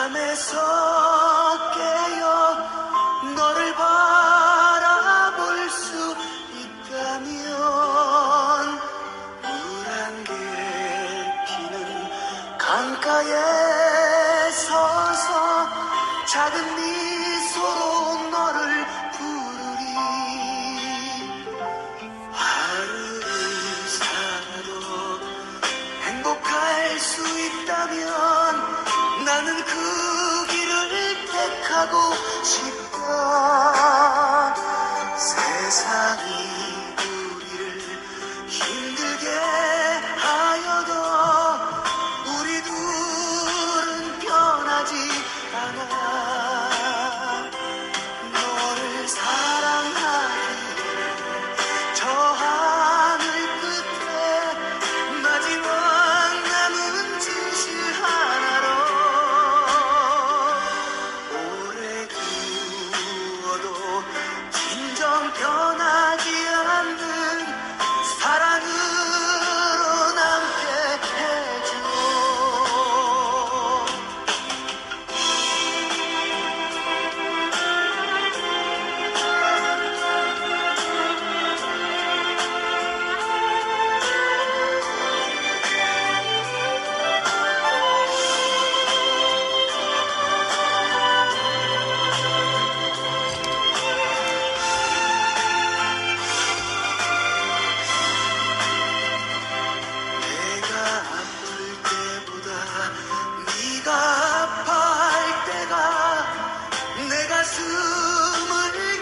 잠에서 깨어 너를 바라볼 수 있다면 물안개 피는 강가에 서서 작은 미소로 너를 부르리. 하루를 살아도 행복할 수 있다면 나는 그 길을 택하고 싶다 세상이 우리를 힘들게 하여도 우리 둘은 변하지 않아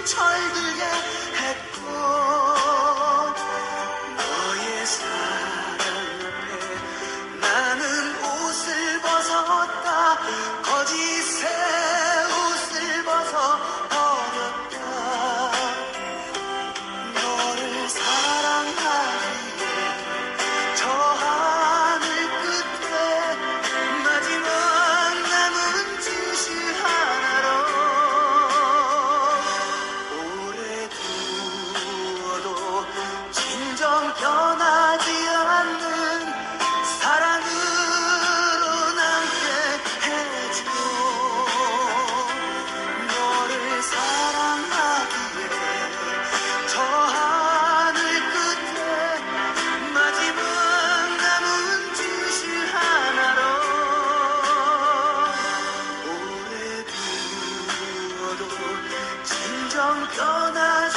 철들게 변하지 않는 사랑으로 남게 해주고 너를 사랑하기에 저 하늘 끝에 마지막 남은 진실 하나로 오래 비워도 진정 변하지